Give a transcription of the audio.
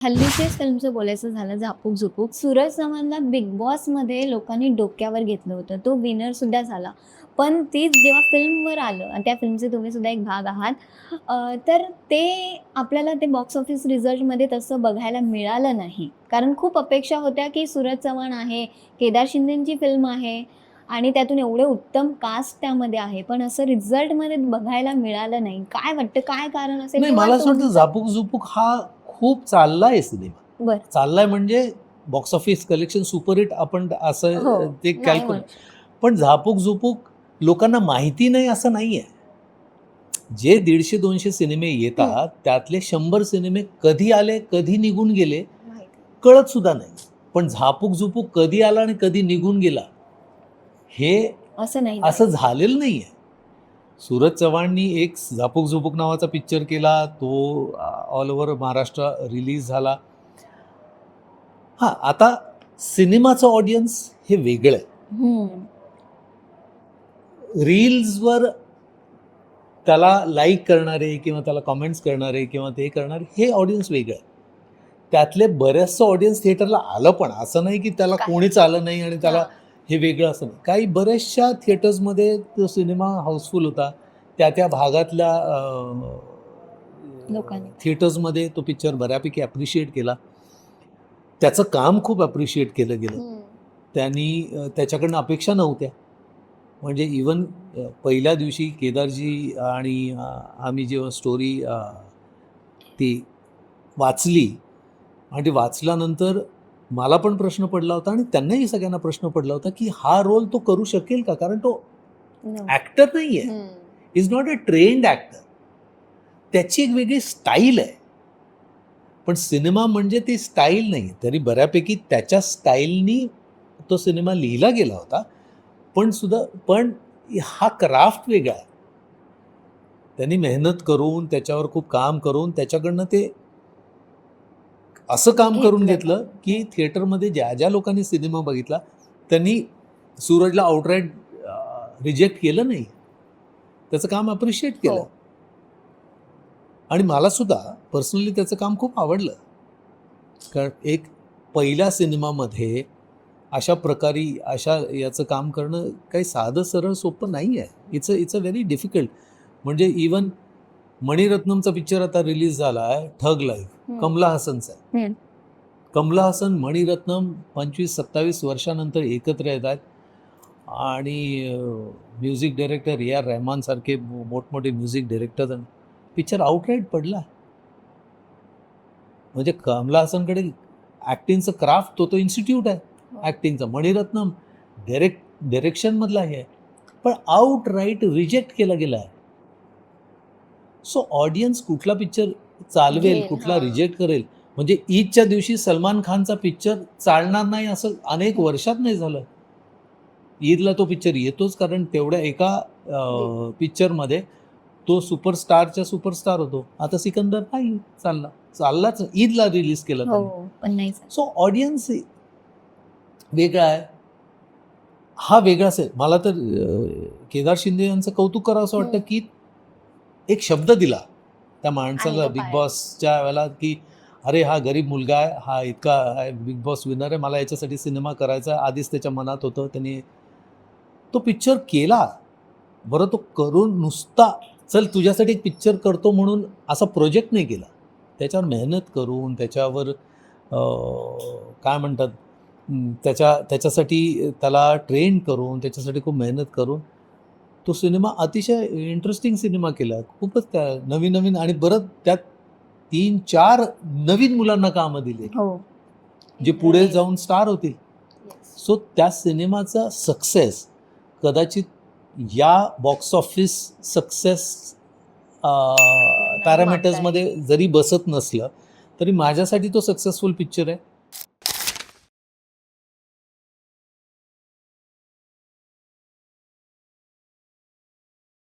हल्लीचेच फिल्मचं बोलायचं झालं झापूक झुपूक सूरज चव्हाणला बिग बॉसमध्ये लोकांनी डोक्यावर घेतलं होतं. तो विनर सुद्धा झाला. पण तीच जेव्हा फिल्मवर आलं आणि त्या फिल्मचे तुम्ही सुद्धा एक भाग आहात तर ते आपल्याला ते बॉक्स ऑफिस रिझल्टमध्ये तसं बघायला मिळालं नाही. कारण खूप अपेक्षा होत्या की सूरज चव्हाण आहे केदार शिंदेची फिल्म आहे आणि त्यातून एवढे उत्तम कास्ट त्यामध्ये आहे. पण असं रिझल्टमध्ये बघायला मिळालं नाही. काय वाटतं? काय कारण असेल? मला असं वाटतं झापूक झुपूक हा खूप चाललाय सिनेमा. चाललाय म्हणजे बॉक्स ऑफिस कलेक्शन सुपरहिट आपण हो, असं ते नाही कॅल्क्युलेट पण झापूक झुपूक लोकांना माहिती नाही असं नाहीये. जे दीडशे दोनशे सिनेमे येतात त्यातले शंभर सिनेमे कधी आले कधी निघून गेले. कळत सुद्धा नाही. पण झापूक झुपूक कधी आला आणि कधी निघून गेला हे असं नाही. असं झालेलं नाहीये. सूरज चव्हाणनी एक झापूक झुपूक नावाचा पिक्चर केला. तो ऑल ओव्हर महाराष्ट्र रिलीज झाला. हां आता सिनेमाचं ऑडियन्स हे वेगळं आहे. रील्सवर त्याला लाईक करणारे किंवा त्याला कॉमेंट्स करणारे किंवा ते करणारे हे ऑडियन्स वेगळं आहे. त्यातले बऱ्याचसं ऑडियन्स थिएटरला आलं पण. असं नाही की त्याला? कोणीच आलं नाही आणि त्याला हा. वेगळं असं नाही काही बऱ्याचशा थिएटर्समध्ये तो सिनेमा हाऊसफुल होता त्या त्या भागातल्या. थिएटर्समध्ये तो पिक्चर बऱ्यापैकी ॲप्रिशिएट केला त्याचं काम खूप ॲप्रिशिएट केलं गेलं. त्यांनी त्याच्याकडनं अपेक्षा नव्हत्या म्हणजे इवन पहिल्या दिवशी केदारजी आणि आम्ही जेव्हा स्टोरी ती वाचली आणि ती वाचल्यानंतर मला पण प्रश्न पडला होता आणि त्यांनाही सगळ्यांना प्रश्न पडला होता की हा रोल तो करू शकेल का? कारण तो No. ॲक्टर नाही आहे. Is not a trained actor त्याची एक वेगळी स्टाईल आहे. पण सिनेमा म्हणजे ती स्टाईल नाही तरी बऱ्यापैकी त्याच्या स्टाईलनी तो सिनेमा लिहिला गेला होता. पण सुद्धा पण हा क्राफ्ट वेगळा आहे. त्यांनी मेहनत करून त्याच्यावर खूप काम करून त्याच्याकडनं ते असं काम करून घेतलं. की थिएटरमध्ये ज्या ज्या लोकांनी सिनेमा बघितला त्यांनी सूरजला आउटराईट रिजेक्ट केलं नाही त्याचं काम अप्रिशिएट केलं हो. आणि मला सुद्धा पर्सनली त्याचं काम खूप आवडलं कारण एक पहिल्या सिनेमामध्ये अशा प्रकारे अशा याचं काम करणं काही साधं सरळ सोपं नाही आहे it's a it's a very difficult म्हणजे इवन मणिरत्नमचा पिक्चर आता रिलीज झाला आहे ठग लाईफ. कमला हसनचा. आहे. कमला हसन मणिरत्नम पंचवीस सत्तावीस वर्षानंतर एकत्र येतात. आणि म्युझिक डायरेक्टर ए आर रहमानसारखे मोठमोठे म्युझिक डायरेक्टर पिक्चर आउटराईट पडला. म्हणजे कमला हसनकडे ॲक्टिंगचं क्राफ्ट तो तो इन्स्टिट्यूट आहे. हो. ॲक्टिंगचं मणिरत्नम डायरेक्ट डायरेक्शनमधला हे आहे. पण आउट राईट रिजेक्ट केला गेला आहे. सो ऑडियन्स कुठला पिक्चर चालवेल कुठला हां. रिजेक्ट करेल. म्हणजे ईदच्या दिवशी सलमान खानचा पिक्चर चालणार नाही असं अनेक वर्षात नाही झालं. ईदला तो पिक्चर येतोच कारण तेवढ्या एका पिक्चरमध्ये तो सुपरस्टारच्या सुपरस्टार होतो. आता सिकंदर नाही चालला चाललाच ईदला रिलीज केला हो सो ऑडियन्स वेगळा आहे. हा वेगळा असेल मला तर केदार शिंदे यांचं कौतुक करावं असं वाटतं हम्म. की एक शब्द दिला. त्या माणसाला आणि बिग. बॉसच्या वेळेला की अरे हा गरीब मुलगा आहे हा इतका आहे बिग बॉस विनर आहे मला याच्यासाठी सिनेमा करायचा आधीच त्याच्या मनात होतं त्यांनी तो पिक्चर केला. बरं तो करून नुसता चल तुझ्यासाठी एक पिक्चर करतो म्हणून असा प्रोजेक्ट नाही केला. त्याच्यावर मेहनत करून त्याच्यावर काय म्हणतात त्याच्या त्याच्यासाठी त्याला ट्रेन करून त्याच्यासाठी खूप मेहनत करून तो सिनेमा अतिशय इंटरेस्टिंग सिनेमा केला. खूपच त्या नवीन नवीन आणि बरं त्यात तीन चार नवीन मुलांना कामं दिले. हो. जे पुढे जाऊन स्टार होतील. सो त्या सिनेमाचा सक्सेस कदाचित या बॉक्स ऑफिस सक्सेस पॅरामीटर्समध्ये जरी बसत नसलं तरी माझ्यासाठी तो सक्सेसफुल पिक्चर आहे.